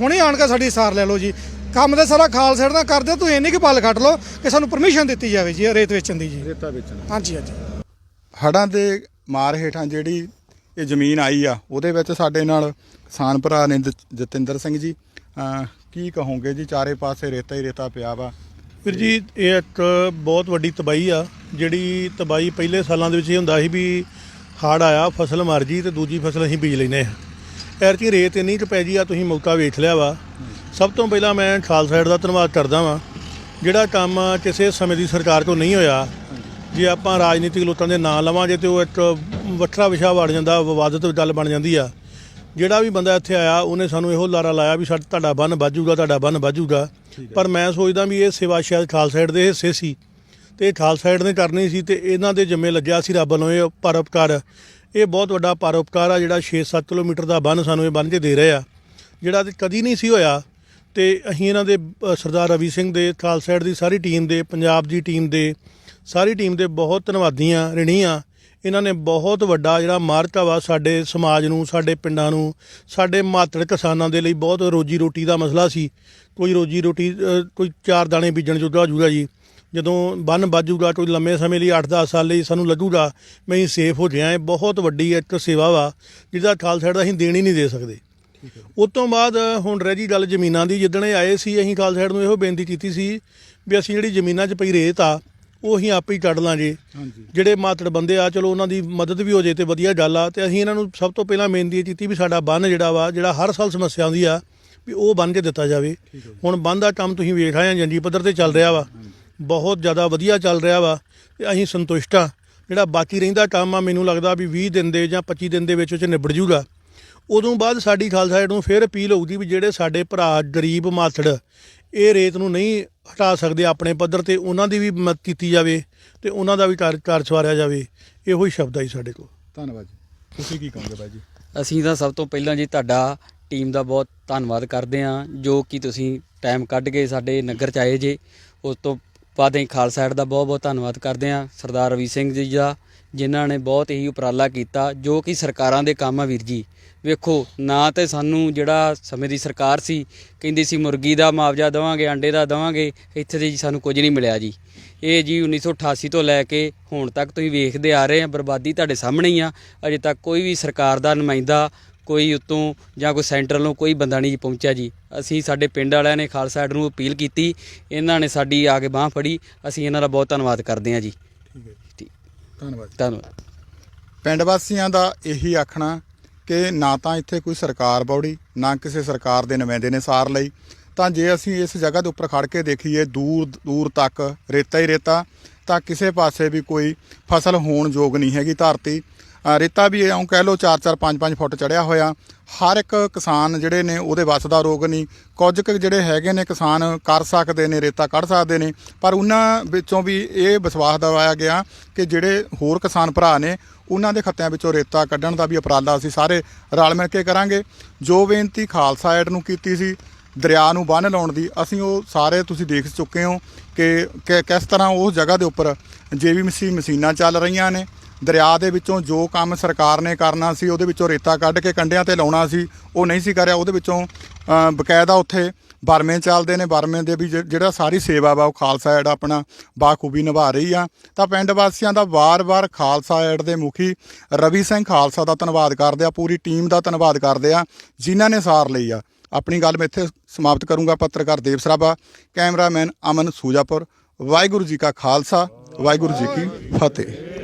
ਹੁਣੇ ਆਣ ਕੇ ਸਾਡੀ ਸਾਰ ਲੈ ਲਓ ਜੀ। ਕੰਮ ਤੇ ਸਾਰਾ ਖਾਲ ਸੇੜ ਦਾ ਕਰਦੇ ਹੋ, ਤੁਸੀਂ ਇੰਨੀ ਕੁ ਪਲ ਕੱਟ ਲਓ ਕਿ ਸਾਨੂੰ ਪਰਮਿਸ਼ਨ ਦਿੱਤੀ ਜਾਵੇ ਜੀ ਇਹ ਰੇਤ ਵੇਚਣ ਦੀ ਜੀ। ਰੇਤਾ ਵੇਚਣ ਹਾਂਜੀ ਹਾਂਜੀ। ਹੜਾਂ ਦੇ ਮਾਰ ਹੇਠਾਂ ਜਿਹੜੀ ਇਹ ਜ਼ਮੀਨ ਆਈ ਆ, ਉਹਦੇ ਵਿੱਚ ਸਾਡੇ ਨਾਲ ਕਿਸਾਨ ਭਰਾ ਨੇ ਜ- ਜਤਿੰਦਰ ਸਿੰਘ ਜੀ ਕੀ ਕਹੋਗੇ ਜੀ? ਚਾਰੇ ਪਾਸੇ ਰੇਤਾ ਹੀ ਰੇਤਾ ਪਿਆ ਵਾ। ਵੀਰ ਜੀ, ਇਹ ਇੱਕ ਬਹੁਤ ਵੱਡੀ ਤਬਾਹੀ ਆ, ਜਿਹੜੀ ਤਬਾਹੀ ਪਹਿਲੇ ਸਾਲਾਂ ਦੇ ਵਿੱਚ ਇਹ ਹੁੰਦਾ ਸੀ ਵੀ ਹਾੜ ਆਇਆ, ਫਸਲ ਮਰ ਜੀ ਤੇ ਦੂਜੀ ਫਸਲ ਅਸੀਂ ਬੀਜ ਲੈਨੇ ਆ ਐਰਤੀ ਰੇਤ ਇੰਨੀ ਕੁ ਪੈ ਜੀ ਆ, ਤੁਸੀਂ ਮੌਕਾ ਵੇਖ ਲਿਆ ਵਾ। ਸਭ ਤੋਂ ਪਹਿਲਾਂ ਮੈਂ ਖਾਲਸਾ ਸਾਈਡ ਦਾ ਧੰਨਵਾਦ ਕਰਦਾ ਵਾਂ, ਜਿਹੜਾ ਕੰਮ ਕਿਸੇ ਸਮੇਂ ਦੀ ਸਰਕਾਰ ਕੋਲ ਨਹੀਂ ਹੋਇਆ ਜੇ ਆਪਾਂ ਰਾਜਨੀਤਿਕ ਲੋਕਾਂ ਦੇ ਨਾਂ ਲਵਾਂਗੇ ਤੇ ਉਹ ਇੱਕ ਵੱਖਰਾ ਵਿਸ਼ਾ ਬਣ ਜਾਂਦਾ ਵਿਵਾਦਤ ਗੱਲ ਬਣ ਜਾਂਦੀ ਆ। ਜਿਹੜਾ ਵੀ ਬੰਦਾ ਇੱਥੇ ਆਇਆ ਉਹਨੇ ਸਾਨੂੰ ਇਹੋ ਲਾਰਾ ਲਾਇਆ ਵੀ ਸਾਡਾ ਤੁਹਾਡਾ ਬੰਨ ਬਾਜੂਗਾ ਤੁਹਾਡਾ ਬੰਨ ਬਾਜੂਗਾ ਪਰ ਮੈਂ ਸੋਚਦਾ ਵੀ ਇਹ ਸੇਵਾ ਸ਼ਾਇਦ ਖਾਲਸਾ ਸਾਈਡ ਦੇ ਹਿੱਸੇ ਸੀ। ਤੇ ਖਾਲਸਾ ਸਾਈਡ ਨੇ ਕਰਨੀ ਸੀ ਤੇ ਇਹਨਾਂ ਦੇ ਜਿੰਮੇ ਲੱਗਿਆ ਸੀ ਰੱਬ ਵੱਲੋਂ ਇਹ ਪਰਉਪਕਾਰ। ਇਹ ਬਹੁਤ ਵੱਡਾ ਪਰਉਪਕਾਰ ਆ ਜਿਹੜਾ 6-7 ਕਿਲੋਮੀਟਰ ਦਾ ਬੰਨ ਸਾਨੂੰ ਇਹ ਬੰਨ ਕੇ ਦੇ ਰਹੇ ਆ। ਜਿਹੜਾ ਤੇ ਕਦੀ ਨਹੀਂ ਸੀ ਹੋਇਆ ਤੇ ਅਸੀਂ ਇਹਨਾਂ ਦੇ ਸਰਦਾਰ ਰਵੀ ਸਿੰਘ ਦੇ ਖਾਲਸਾ ਸਾਈਡ ਦੀ ਸਾਰੀ ਟੀਮ ਦੇ ਪੰਜਾਬ ਦੀ ਟੀਮ ਦੇ ਸਾਰੀ ਟੀਮ ਦੇ ਬਹੁਤ ਧੰਨਵਾਦੀ ਆ ਰਿਣੀ ਆ ਇਹਨਾਂ ਨੇ ਬਹੁਤ ਵੱਡਾ ਜਿਹੜਾ ਮਾਰਕਾ ਵਾ ਸਾਡੇ ਸਮਾਜ ਨੂੰ, ਸਾਡੇ ਪਿੰਡਾਂ ਨੂੰ, ਸਾਡੇ ਮਾਤੜ ਕਿਸਾਨਾਂ ਦੇ ਲਈ ਬਹੁਤ ਰੋਜੀ ਰੋਟੀ ਦਾ ਮਸਲਾ ਸੀ। ਕੋਈ ਰੋਜੀ ਰੋਟੀ ਕੋਈ ਚਾਰ ਦਾਣੇ ਬੀਜਣ ਜੋਗਾ ਹੋ ਜਾਊਗਾ ਜੀ। ਜਦੋਂ ਬੰਨ ਵੱਜੂਗਾ, ਕੋਈ ਲੰਮੇ ਸਮੇਂ ਲਈ 8-10 ਸਾਲ ਲਈ ਸਾਨੂੰ ਲੱਗੂਗਾ, ਮੈਂ ਹੀ ਸੇਫ ਹੋ ਜਾਏ ਬਹੁਤ ਵੱਡੀ ਇੱਕ ਸੇਵਾ ਵਾ, ਜਿਹਦਾ ਖਾਲਸਾ ਦਾ ਅਸੀਂ ਦੇਣ ਹੀ ਨਹੀਂ ਦੇ ਸਕਦੇ। ਉਸ ਤੋਂ ਬਾਅਦ ਹੁਣ ਰਹਿ ਗਈ ਗੱਲ ਜ਼ਮੀਨਾਂ ਦੀ। ਜਿੱਦਣ ਇਹ ਆਏ ਸੀ, ਅਸੀਂ ਖਾਲਸਾ ਨੂੰ ਇਹੋ ਬੇਨਤੀ ਕੀਤੀ ਸੀ ਵੀ ਅਸੀਂ ਜਿਹੜੀ ਜ਼ਮੀਨਾਂ 'ਚ ਪਈ ਰੇਤ ਆ ਉਹ ਅਸੀਂ ਆਪੇ ਹੀ ਕੱਢ ਲਾਂਗੇ। ਜਿਹੜੇ ਮਾਤੜ ਬੰਦੇ ਆ ਚਲੋ ਉਹਨਾਂ ਦੀ ਮਦਦ ਵੀ ਹੋ ਜੇ ਤੇ ਵਧੀਆ ਗੱਲ ਆ ਤੇ ਅਸੀਂ ਇਹਨਾਂ ਨੂੰ ਸਭ ਤੋਂ ਪਹਿਲਾਂ ਬੇਨਤੀ ਕੀਤੀ ਵੀ ਸਾਡਾ ਬੰਨ ਜਿਹੜਾ ਵਾ ਜਿਹੜਾ ਹਰ ਸਾਲ ਸਮੱਸਿਆ ਆਉਂਦੀ ਆ ਵੀ ਉਹ ਬੰਨ ਕੇ ਦਿੱਤਾ ਜਾਵੇ। ਹੁਣ ਬੰਨ ਦਾ ਕੰਮ ਤੁਸੀਂ ਵੇਖ ਰਹੇ ਆ ਜੰਜੀ ਪੱਧਰ ਤੇ ਚੱਲ ਰਿਹਾ ਵਾ। ਬਹੁਤ ਜ਼ਿਆਦਾ ਵਧੀਆ ਚੱਲ ਰਿਹਾ ਵਾ ਤੇ ਅਸੀਂ ਸੰਤੁਸ਼ਟ ਆ। ਜਿਹੜਾ ਬਾਕੀ ਰਹਿੰਦਾ ਕੰਮ ਆ ਮੈਨੂੰ ਲੱਗਦਾ ਵੀ 20 ਦਿਨ ਦੇ ਜਾਂ 25 ਦਿਨ ਦੇ ਵਿੱਚ ਉਹ ਚ ਨਿਬੜ ਜੂਗਾ। ਉਦੋਂ ਬਾਅਦ ਸਾਡੀ ਖਾਲਸਾ ਨੂੰ ਫਿਰ ਅਪੀਲ ਹੋਊਗੀ ਵੀ ਜਿਹੜੇ ਸਾਡੇ ਭਰਾ ਗਰੀਬ ਮਾਥੜ ਇਹ ਰੇਤ ਨੂੰ ਨਹੀਂ ਹਟਾ ਸਕਦੇ ਆਪਣੇ ਪੱਧਰ ਤੇ ਉਹਨਾਂ ਦੀ ਵੀ ਮਦਦ ਕੀਤੀ ਜਾਵੇ ਤੇ ਉਹਨਾਂ ਦਾ ਵੀ ਕਾਰ ਕਾਰ ਸਵਾਰਿਆ ਜਾਵੇ। ਇਹੋ ਹੀ ਸ਼ਬਦ ਆ ਜੀ ਸਾਡੇ ਕੋਲ। ਧੰਨਵਾਦ ਜੀ। ਤੁਸੀਂ ਕੀ ਕਹੋਗੇ ਬਾਈ ਜੀ? ਅਸੀਂ ਤਾਂ ਸਭ ਤੋਂ ਪਹਿਲਾਂ ਜੀ ਤੁਹਾਡਾ ਟੀਮ ਦਾ ਬਹੁਤ ਧੰਨਵਾਦ ਕਰਦੇ ਹਾਂ ਜੋ ਕਿ ਤੁਸੀਂ ਟਾਈਮ ਕੱਢ ਕੇ ਸਾਡੇ ਨਗਰ ਚ ਆਏ ਜੇ। ਉਸ ਤੋਂ ਬਾਅਦ ਅਸੀਂ ਖਾਲਸਾ ਸਾਈਡ ਦਾ ਬਹੁਤ ਬਹੁਤ ਧੰਨਵਾਦ ਕਰਦੇ ਹਾਂ ਸਰਦਾਰ ਰਵੀ ਸਿੰਘ ਜੀ ਦਾ ਜਿਨ੍ਹਾਂ ਨੇ ਬਹੁਤ ਹੀ ਉਪਰਾਲਾ ਕੀਤਾ ਜੋ ਕਿ ਸਰਕਾਰਾਂ ਦੇ ਕੰਮ ਆ ਵੀਰ ਜੀ। ਵੇਖੋ ਨਾ ਤੇ ਸਾਨੂੰ ਜਿਹੜਾ ਸਮੇਂ ਦੀ ਸਰਕਾਰ ਸੀ ਕਹਿੰਦੀ ਸੀ ਮੁਰਗੀ ਦਾ ਮੁਆਵਜ਼ਾ ਦੇਵਾਂਗੇ ਅੰਡੇ ਦਾ ਦੇਵਾਂਗੇ ਇੱਥੇ ਤੇ ਜੀ ਸਾਨੂੰ ਕੁਝ ਨਹੀਂ ਮਿਲਿਆ ਜੀ। ਇਹ ਜੀ 1988 ਤੋਂ ਲੈ ਕੇ ਹੁਣ ਤੱਕ ਤੁਸੀਂ ਵੇਖਦੇ ਆ ਰਹੇ ਆ ਬਰਬਾਦੀ ਤੁਹਾਡੇ ਸਾਹਮਣੇ ਹੀ ਆ। ਅਜੇ ਤੱਕ ਕੋਈ ਵੀ ਸਰਕਾਰ ਦਾ ਨੁਮਾਇੰਦਾ ਕੋਈ ਉਤੋਂ ਜਾਂ ਕੋਈ ਸੈਂਟਰਲ ਨੂੰ ਕੋਈ ਬੰਦਾ ਨਹੀਂ ਪਹੁੰਚਿਆ ਜੀ। ਅਸੀਂ ਸਾਡੇ ਪਿੰਡ ਵਾਲਿਆਂ ਨੇ ਖਾਲਸਾ ਸਾਈਡ ਨੂੰ ਅਪੀਲ ਕੀਤੀ ਇਹਨਾਂ ਨੇ ਸਾਡੀ ਆ ਕੇ ਬਾਹ ਫੜੀ ਅਸੀਂ ਇਹਨਾਂ ਦਾ ਬਹੁਤ ਧੰਨਵਾਦ ਕਰਦੇ ਹਾਂ ਜੀ। ਠੀਕ। ਧੰਨਵਾਦ ਧੰਨਵਾਦ। ਪਿੰਡ ਵਾਸੀਆਂ ਦਾ ਇਹੀ ਆਖਣਾ ਕਿ ਨਾ ਤਾਂ ਇੱਥੇ ਕੋਈ ਸਰਕਾਰ ਬੌੜੀ, ਨਾ ਕਿਸੇ ਸਰਕਾਰ ਦੇ ਨੁਮਾਇੰਦੇ ਨੇ ਸਾਰ ਲਈ। ਤਾਂ ਜੇ ਅਸੀਂ ਇਸ ਜਗ੍ਹਾ ਦੇ ਉੱਪਰ ਖੜ ਕੇ ਦੇਖੀਏ, ਦੂਰ ਦੂਰ ਤੱਕ ਰੇਤਾ ਹੀ ਰੇਤਾ, ਤਾਂ ਕਿਸੇ ਪਾਸੇ ਵੀ ਕੋਈ ਫਸਲ ਹੋਣ ਯੋਗ ਨਹੀਂ ਹੈਗੀ ਧਰਤੀ। ਰੇਤਾ ਵੀ ਇਉਂ ਕਹਿ ਲਓ 4-4 5-5 ਫੁੱਟ ਚੜਿਆ ਹੋਇਆ। ਹਰ ਇੱਕ ਕਿਸਾਨ ਜਿਹੜੇ ਨੇ ਉਹਦੇ ਵੱਸ ਦਾ ਰੋਗ ਨਹੀਂ। ਕੁਝ ਕੁ ਜਿਹੜੇ ਹੈਗੇ ਨੇ ਕਿਸਾਨ ਕਰ ਸਕਦੇ ਨੇ, ਰੇਤਾ ਕੱਢ ਸਕਦੇ ਨੇ, ਪਰ ਉਹਨਾਂ ਵਿੱਚੋਂ ਵੀ ਇਹ ਵਿਸ਼ਵਾਸ ਦਿਵਾਇਆ ਗਿਆ ਕਿ ਜਿਹੜੇ ਹੋਰ ਕਿਸਾਨ ਭਰਾ ਨੇ ਉਹਨਾਂ ਦੇ ਖੱਤਿਆਂ ਵਿੱਚੋਂ ਰੇਤਾ ਕੱਢਣ ਦਾ ਵੀ ਉਪਰਾਲਾ ਅਸੀਂ ਸਾਰੇ ਰਲ ਮਿਲ ਕੇ ਕਰਾਂਗੇ। ਜੋ ਬੇਨਤੀ ਖਾਲਸਾ ਐਡ ਨੂੰ ਕੀਤੀ ਸੀ, ਦਰਿਆ ਨੂੰ ਬੰਨ੍ਹ ਲਾਉਣ ਦੀ, ਅਸੀਂ ਉਹ ਸਾਰੇ ਤੁਸੀਂ ਦੇਖ ਚੁੱਕੇ ਹੋ ਕਿ ਕਿ ਕਿਸ ਤਰ੍ਹਾਂ ਉਸ ਜਗ੍ਹਾ ਦੇ ਉੱਪਰ ਜੀਵੀਐਮਸੀ ਮਸ਼ੀਨਾਂ ਚੱਲ ਰਹੀਆਂ ਨੇ, ਦਰਿਆ ਦੇ ਵਿੱਚੋਂ ਜੋ ਕੰਮ ਸਰਕਾਰ ਨੇ ਕਰਨਾ ਸੀ, ਉਹਦੇ ਵਿੱਚੋਂ ਰੇਤਾ ਕੱਢ ਕੇ ਕੰਢਿਆਂ ਤੇ ਲਾਉਣਾ ਸੀ, ਉਹ ਨਹੀਂ ਸੀ ਕਰਿਆ, ਉਹਦੇ ਵਿੱਚੋਂ ਬਕਾਇਦਾ ਉੱਥੇ ਬਰਮੇ ਚੱਲਦੇ ਨੇ ਬਰਮੇ ਦੇ ਵੀ ਜਿਹੜਾ ਸਾਰੀ ਸੇਵਾ ਵਾ ਉਹ ਖਾਲਸਾ ਐਡ ਆਪਣਾ ਬਾਖੂਬੀ ਨਿਭਾ ਰਹੀ ਆ। ਤਾਂ ਪਿੰਡ ਵਾਸੀਆਂ ਦਾ ਵਾਰ-ਵਾਰ ਖਾਲਸਾ ਐਡ ਦੇ ਮੁਖੀ ਰਵੀ ਸਿੰਘ ਖਾਲਸਾ ਦਾ ਧੰਨਵਾਦ ਕਰਦੇ ਆ, ਪੂਰੀ ਟੀਮ ਦਾ ਧੰਨਵਾਦ ਕਰਦੇ ਆ, ਜਿਨ੍ਹਾਂ ਨੇ ਸਾਰ ਲਈ ਆ। ਆਪਣੀ ਗੱਲ ਮੈਂ ਇੱਥੇ ਸਮਾਪਤ ਕਰੂੰਗਾ, ਪੱਤਰਕਾਰ ਦੇਵ ਸਰਾਭਾ, ਕੈਮਰਾਮੈਨ ਅਮਨ ਸੂਜਾਪੁਰ, ਵਾਹਿਗੁਰੂ ਜੀ ਕਾ ਖਾਲਸਾ, ਵਾਹਿਗੁਰੂ ਜੀ ਕੀ ਫਤਿਹ।